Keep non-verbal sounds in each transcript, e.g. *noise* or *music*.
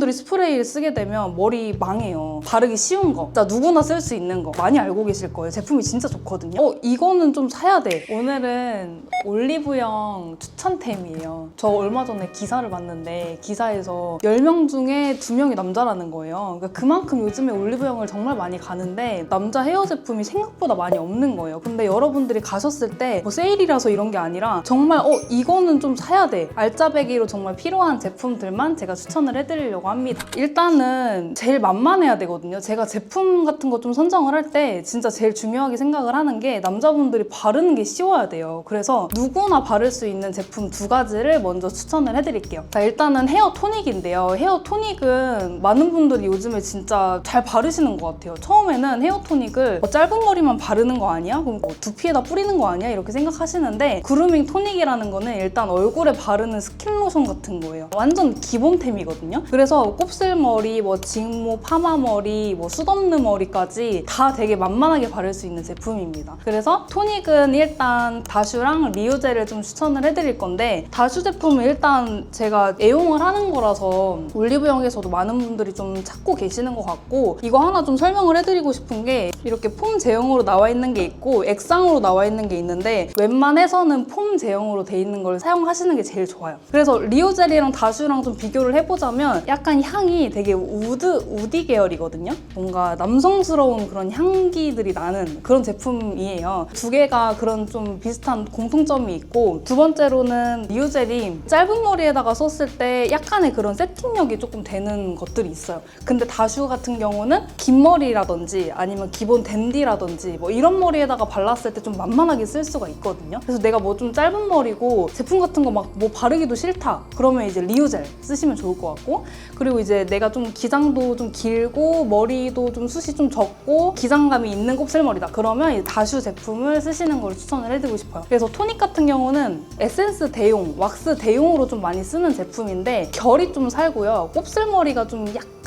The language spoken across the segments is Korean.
여러분들이 스프레이를 쓰게 되면 머리 망해요. 바르기 쉬운 거. 진짜 누구나 쓸 수 있는 거. 많이 알고 계실 거예요. 제품이 진짜 좋거든요. 어, 이거는 좀 사야 돼. 오늘은 올리브영 추천템이에요. 저 얼마 전에 기사를 봤는데 기사에서 10명 중에 2명이 남자라는 거예요. 그러니까 그만큼 요즘에 올리브영을 정말 많이 가는데 남자 헤어 제품이 생각보다 많이 없는 거예요. 근데 여러분들이 가셨을 때 뭐 세일이라서 이런 게 아니라 정말 어 이거는 좀 사야 돼. 알짜배기로 정말 필요한 제품들만 제가 추천을 해드리려고 합니다. 일단은 제일 만만해야 되거든요. 제가 제품 같은 거 좀 선정을 할 때 진짜 제일 중요하게 생각을 하는 게 남자분들이 바르는 게 쉬워야 돼요. 그래서 누구나 바를 수 있는 제품 두 가지를 먼저 추천을 해드릴게요. 자 일단은 헤어 토닉인데요. 헤어 토닉은 많은 분들이 요즘에 진짜 잘 바르시는 것 같아요. 처음에는 헤어 토닉을 뭐 짧은 머리만 바르는 거 아니야? 그럼 뭐 두피에다 뿌리는 거 아니야? 이렇게 생각하시는데 그루밍 토닉이라는 거는 일단 얼굴에 바르는 스킨 로션 같은 거예요. 완전 기본템이거든요. 그래서 곱슬머리, 뭐 직모, 파마머리, 뭐 숱없는 머리까지 다 되게 만만하게 바를 수 있는 제품입니다. 그래서 토닉은 일단 다슈랑 리오젤을 좀 추천을 해드릴 건데 다슈 제품은 일단 제가 애용을 하는 거라서 올리브영에서도 많은 분들이 좀 찾고 계시는 것 같고 이거 하나 좀 설명을 해드리고 싶은 게 이렇게 폼 제형으로 나와 있는 게 있고 액상으로 나와 있는 게 있는데 웬만해서는 폼 제형으로 돼 있는 걸 사용하시는 게 제일 좋아요. 그래서 리오젤이랑 다슈랑 좀 비교를 해보자면 약간 향이 되게 우드 우디 계열이거든요. 뭔가 남성스러운 그런 향기들이 나는 그런 제품이에요. 두 개가 그런 좀 비슷한 공통점이 있고 두 번째로는 리오젤이 짧은 머리에다가 썼을 때 약간의 그런 세팅력이 조금 되는 것들이 있어요. 근데 다슈 같은 경우는 긴 머리라든지 아니면 기본 댄디라든지 뭐 이런 머리에다가 발랐을 때 좀 만만하게 쓸 수가 있거든요. 그래서 내가 뭐 좀 짧은 머리고 제품 같은 거 막 뭐 바르기도 싫다. 그러면 이제 리오젤 쓰시면 좋을 것 같고 그리고 이제 내가 좀 기장도 좀 길고 머리도 좀 숱이 좀 적고 기장감이 있는 곱슬머리다. 그러면 이 다슈 제품을 쓰시는 걸 추천을 해드리고 싶어요. 그래서 토닉 같은 경우는 에센스 대용, 왁스 대용으로 좀 많이 쓰는 제품인데 결이 좀 살고요. 곱슬머리가 좀 약간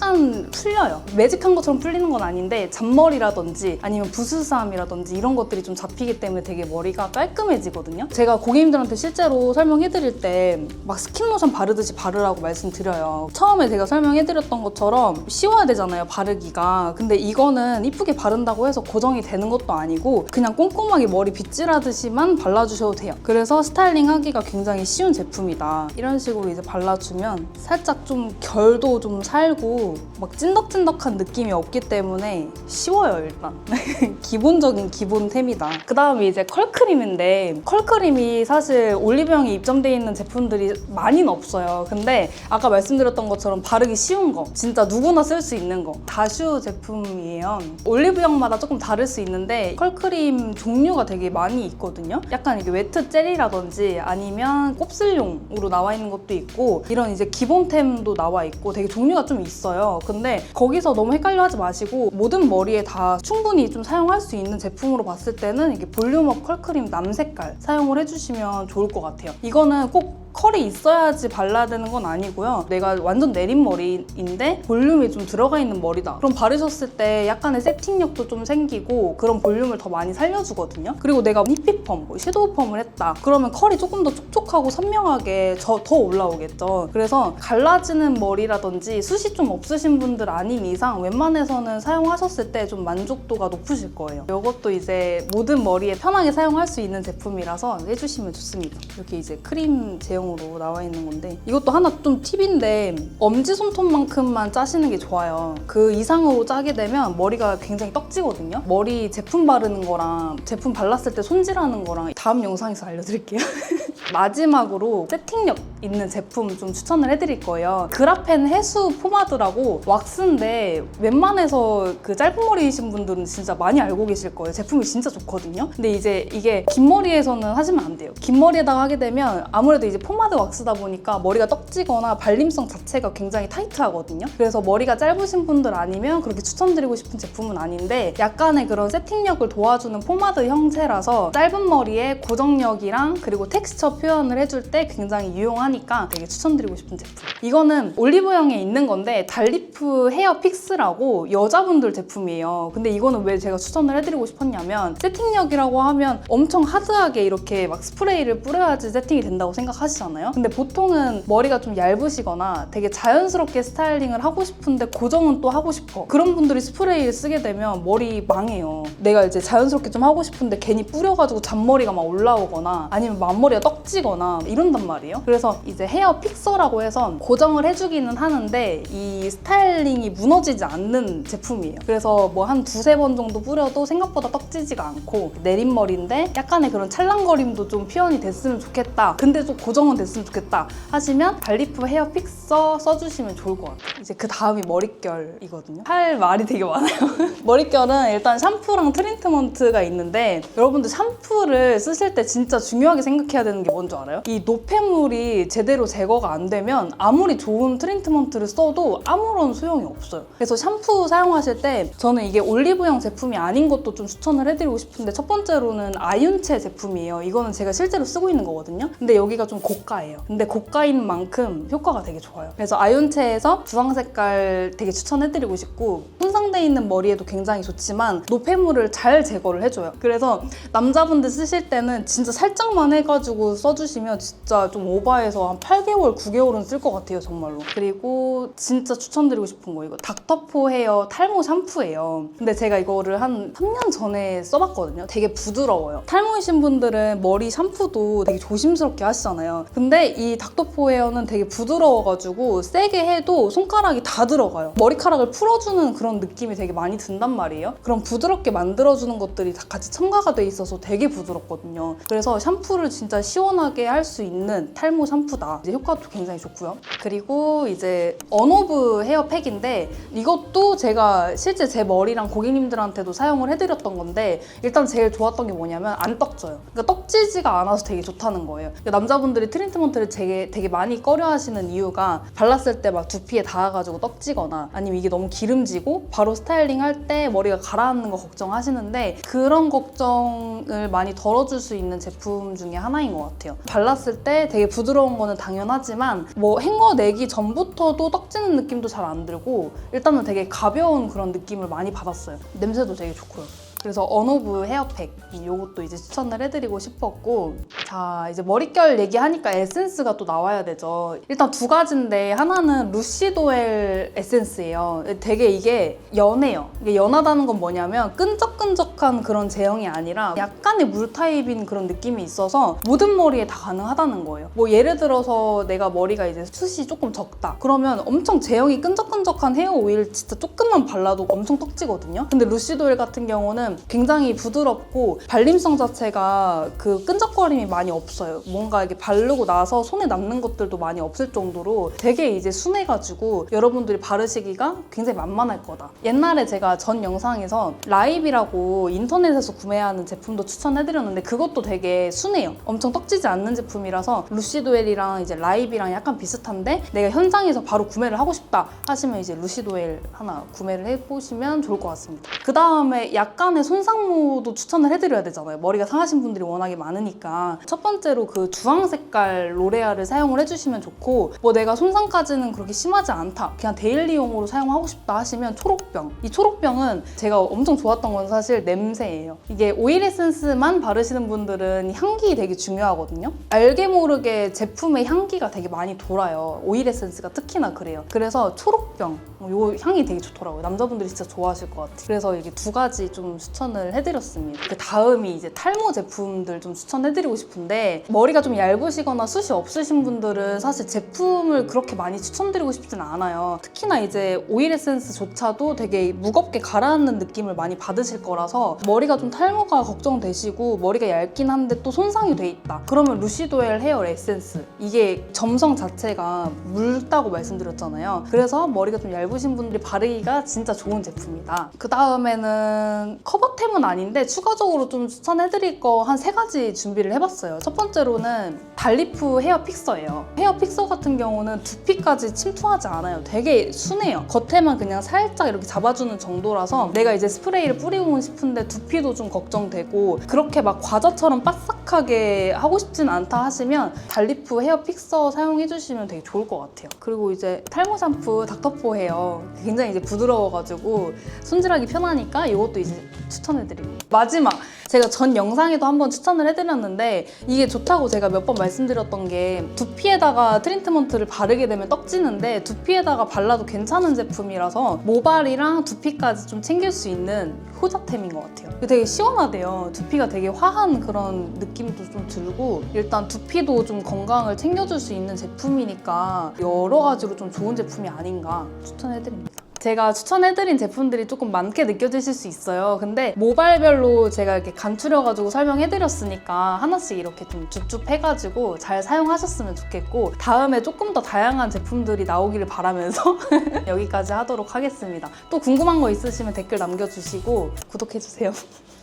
풀려요. 매직한 것처럼 풀리는 건 아닌데 잔머리라든지 아니면 부스스함이라든지 이런 것들이 좀 잡히기 때문에 되게 머리가 깔끔해지거든요. 제가 고객님들한테 실제로 설명해드릴 때 막 스킨 로션 바르듯이 바르라고 말씀드려요. 처음에 제가 설명해드렸던 것처럼 쉬워야 되잖아요, 바르기가. 근데 이거는 이쁘게 바른다고 해서 고정이 되는 것도 아니고 그냥 꼼꼼하게 머리 빗질하듯이만 발라주셔도 돼요. 그래서 스타일링 하기가 굉장히 쉬운 제품이다. 이런 식으로 이제 발라주면 살짝 좀 결도 좀 살고 막 찐덕찐덕한 느낌이 없기 때문에 쉬워요, 일단. *laughs* 기본적인 기본템이다. 그 다음에 이제 컬크림인데 컬크림이 사실 올리브영에 입점돼 있는 제품들이 많이는 없어요. 근데 아까 말씀드렸던 것처럼 바르기 쉬운 거, 진짜 누구나 쓸 수 있는 거. 다슈 제품이에요. 올리브영마다 조금 다를 수 있는데 컬크림 종류가 되게 많이 있거든요. 약간 이게 웨트 젤이라든지 아니면 곱슬용으로 나와 있는 것도 있고 이런 이제 기본템도 나와 있고 되게 종류가 좀 있어요. 근데 거기서 너무 헷갈려 하지 마시고 모든 머리에 다 충분히 좀 사용할 수 있는 제품으로 봤을 때는 이게 볼륨업 컬크림 남 색깔 사용을 해주시면 좋을 것 같아요. 이거는 꼭 컬이 있어야지 발라야 되는 건 아니고요. 내가 완전 내린 머리인데 볼륨이 좀 들어가 있는 머리다. 그럼 바르셨을 때 약간의 세팅력도 좀 생기고 그런 볼륨을 더 많이 살려주거든요. 그리고 내가 히피펌, 뭐 섀도우 펌을 했다. 그러면 컬이 조금 더 촉촉하고 선명하게 저, 더 올라오겠죠. 그래서 갈라지는 머리라든지 숱이 좀 없으신 분들 아닌 이상 웬만해서는 사용하셨을 때 좀 만족도가 높으실 거예요. 이것도 이제 모든 머리에 편하게 사용할 수 있는 제품이라서 해주시면 좋습니다. 이렇게 이제 크림 제형 으로 나와 있는 건데 이것도 하나 좀 팁인데 엄지손톱만큼만 짜시는 게 좋아요. 그 이상으로 짜게 되면 머리가 굉장히 떡지거든요. 머리 제품 바르는 거랑 제품 발랐을 때 손질하는 거랑 다음 영상에서 알려드릴게요. *laughs* 마지막으로 세팅력 있는 제품 좀 추천을 해드릴 거예요. 그라펜 해수 포마드라고 왁스인데 웬만해서 그 짧은 머리이신 분들은 진짜 많이 알고 계실 거예요. 제품이 진짜 좋거든요. 근데 이제 이게 긴 머리에서는 하시면 안 돼요. 긴 머리에다가 하게 되면 아무래도 이제 포마드 왁스다 보니까 머리가 떡지거나 발림성 자체가 굉장히 타이트하거든요. 그래서 머리가 짧으신 분들 아니면 그렇게 추천드리고 싶은 제품은 아닌데 약간의 그런 세팅력을 도와주는 포마드 형태라서 짧은 머리에 고정력이랑 그리고 텍스처 표현을 해줄 때 굉장히 유용한 하니까 되게 추천드리고 싶은 제품. 이거는 올리브영에 있는 건데 달리프 헤어 픽스라고 여자분들 제품이에요. 근데 이거는 왜 제가 추천을 해드리고 싶었냐면 세팅력이라고 하면 엄청 하드하게 이렇게 막 스프레이를 뿌려야지 세팅이 된다고 생각하시잖아요. 근데 보통은 머리가 좀 얇으시거나 되게 자연스럽게 스타일링을 하고 싶은데 고정은 또 하고 싶어. 그런 분들이 스프레이를 쓰게 되면 머리 망해요. 내가 이제 자연스럽게 좀 하고 싶은데 괜히 뿌려가지고 잔머리가 막 올라오거나 아니면 앞머리가 떡지거나 이런단 말이에요. 그래서 이제 헤어 픽서라고 해서 고정을 해주기는 하는데 이 스타일링이 무너지지 않는 제품이에요. 그래서 뭐 한 두세 번 정도 뿌려도 생각보다 떡지지가 않고 내린머리인데 약간의 그런 찰랑거림도 좀 표현이 됐으면 좋겠다. 근데 좀 고정은 됐으면 좋겠다. 하시면 발리프 헤어 픽서 써주시면 좋을 것 같아요. 이제 그 다음이 머릿결이거든요. 할 말이 되게 많아요. *laughs* 머릿결은 일단 샴푸랑 트리트먼트가 있는데 여러분들 샴푸를 쓰실 때 진짜 중요하게 생각해야 되는 게 뭔지 알아요? 이 노폐물이 제대로 제거가 안 되면 아무리 좋은 트리트먼트를 써도 아무런 소용이 없어요. 그래서 샴푸 사용하실 때 저는 이게 올리브영 제품이 아닌 것도 좀 추천을 해드리고 싶은데 첫 번째로는 아윤체 제품이에요. 이거는 제가 실제로 쓰고 있는 거거든요. 근데 여기가 좀 고가예요. 근데 고가인 만큼 효과가 되게 좋아요. 그래서 아윤체에서 주황 색깔 되게 추천해드리고 싶고 손상돼 있는 머리에도 굉장히 좋지만 노폐물을 잘 제거를 해줘요. 그래서 남자분들 쓰실 때는 진짜 살짝만 해가지고 써주시면 진짜 좀 오버해서 한 8개월, 9개월은 쓸 것 같아요, 정말로. 그리고 진짜 추천드리고 싶은 거 이거 닥터포 헤어 탈모 샴푸예요. 근데 제가 이거를 한 3년 전에 써봤거든요. 되게 부드러워요. 탈모이신 분들은 머리 샴푸도 되게 조심스럽게 하시잖아요. 근데 이 닥터포 헤어는 되게 부드러워가지고 세게 해도 손가락이 다 들어가요. 머리카락을 풀어주는 그런 느낌이 되게 많이 든단 말이에요. 그럼 부드럽게 만들어주는 것들이 다 같이 첨가가 돼 있어서 되게 부드럽거든요. 그래서 샴푸를 진짜 시원하게 할 수 있는 탈모 샴푸 다. 이제 효과도 굉장히 좋고요. 그리고 이제 언오브 헤어팩인데 이것도 제가 실제 제 머리랑 고객님들한테도 사용을 해드렸던 건데 일단 제일 좋았던 게 뭐냐면 안 떡져요. 그러니까 떡지지가 않아서 되게 좋다는 거예요. 그러니까 남자분들이 트리트먼트를 되게, 되게 많이 꺼려 하시는 이유가 발랐을 때 막 두피에 닿아가지고 떡지거나 아니면 이게 너무 기름지고 바로 스타일링 할 때 머리가 가라앉는 거 걱정하시는데 그런 걱정을 많이 덜어줄 수 있는 제품 중에 하나인 것 같아요. 발랐을 때 되게 부드러운 거는 당연하지만 뭐 헹궈 내기 전부터도 떡지는 느낌도 잘 안 들고 일단은 되게 가벼운 그런 느낌을 많이 받았어요. 냄새도 되게 좋고요. 그래서 언오브 헤어팩 이것도 이제 추천을 해드리고 싶었고 자 이제 머릿결 얘기하니까 에센스가 또 나와야 되죠. 일단 두 가지인데 하나는 루시도엘 에센스예요. 되게 이게 연해요. 이게 연하다는 건 뭐냐면 끈적끈적한 그런 제형이 아니라 약간의 물 타입인 그런 느낌이 있어서 모든 머리에 다 가능하다는 거예요. 뭐 예를 들어서 내가 머리가 이제 숱이 조금 적다. 그러면 엄청 제형이 끈적끈적한 헤어 오일 진짜 조금만 발라도 엄청 떡지거든요. 근데 루시도일 같은 경우는 굉장히 부드럽고 발림성 자체가 그 끈적거림이 많이 없어요. 뭔가 이렇게 바르고 나서 손에 남는 것들도 많이 없을 정도로 되게 이제 순해가지고 여러분들이 바르시기가 굉장히 만만할 거다. 옛날에 제가 전 영상에서 라이비라고 인터넷에서 구매하는 제품도 추천해드렸는데 그것도 되게 순해요. 엄청 떡지지 않는 제품이라서 루시도엘이랑 이제 라이비랑 약간 비슷한데 내가 현장에서 바로 구매를 하고 싶다 하시면 이제 루시도엘 하나 구매를 해보시면 좋을 것 같습니다. 그 다음에 약간의 손상모도 추천을 해드려야 되잖아요. 머리가 상하신 분들이 워낙에 많으니까. 첫 번째로 그 주황 색깔 로레알을 사용을 해주시면 좋고, 뭐 내가 손상까지는 그렇게 심하지 않다. 그냥 데일리용으로 사용하고 싶다 하시면 초록병. 이 초록병은 제가 엄청 좋았던 건 사실 냄새예요. 이게 오일 에센스만 바르시는 분들은 향기 되게 중요하거든요. 알게 모르게 제품의 향기가 되게 많이 돌아요. 오일 에센스가 특히나 그래요. 그래서 초록병. 요 향이 되게 좋더라고요. 남자분들이 진짜 좋아하실 것 같아요. 그래서 이게 두 가지 좀 추천을 해드렸습니다. 그 다음이 이제 탈모 제품들 좀 추천해드리고 싶 은데 머리가 좀 얇으시거나 숱이 없으신 분들은 사실 제품을 그렇게 많이 추천드리고 싶지는 않아요. 특히나 이제 오일 에센스조차도 되게 무겁게 가라앉는 느낌을 많이 받으실 거라서 머리가 좀 탈모가 걱정되시고 머리가 얇긴 한데 또 손상이 돼 있다. 그러면 루시도엘 헤어 에센스 이게 점성 자체가 묽다고 말씀드렸잖아요. 그래서 머리가 좀 얇으신 분들이 바르기가 진짜 좋은 제품이다. 그 다음에는 커버템은 아닌데 추가적으로 좀 추천해드릴 거 한 세 가지 준비를 해봤어요. 첫 번째로는 달리프 헤어 픽서예요. 헤어 픽서 같은 경우는 두피까지 침투하지 않아요. 되게 순해요. 겉에만 그냥 살짝 이렇게 잡아주는 정도라서 내가 이제 스프레이를 뿌리고 싶은데 두피도 좀 걱정되고 그렇게 막 과자처럼 바싹하게 하고 싶진 않다 하시면 달리프 헤어 픽서 사용해주시면 되게 좋을 것 같아요. 그리고 이제 탈모 샴푸 닥터포 헤어 굉장히 이제 부드러워가지고 손질하기 편하니까 이것도 이제 추천해드리고 마지막 제가 전 영상에도 한번 추천을 해드렸는데 이게 좋다고 제가 몇 번 말씀드렸던 게 두피에다가 트리트먼트를 바르게 되면 떡지는데 두피에다가 발라도 괜찮은 제품이라서 모발이랑 두피까지 좀 챙길 수 있는 효자템인 것 같아요. 되게 시원하대요. 두피가 되게 화한 그런 느낌도 좀 들고 일단 두피도 좀 건강을 챙겨줄 수 있는 제품이니까 여러 가지로 좀 좋은 제품이 아닌가 추천해드립니다. 제가 추천해드린 제품들이 조금 많게 느껴지실 수 있어요. 근데 모발별로 제가 이렇게 간추려가지고 설명해드렸으니까 하나씩 이렇게 좀 줍줍 해가지고 잘 사용하셨으면 좋겠고 다음에 조금 더 다양한 제품들이 나오기를 바라면서 *laughs* 여기까지 하도록 하겠습니다. 또 궁금한 거 있으시면 댓글 남겨주시고 구독해주세요. *laughs*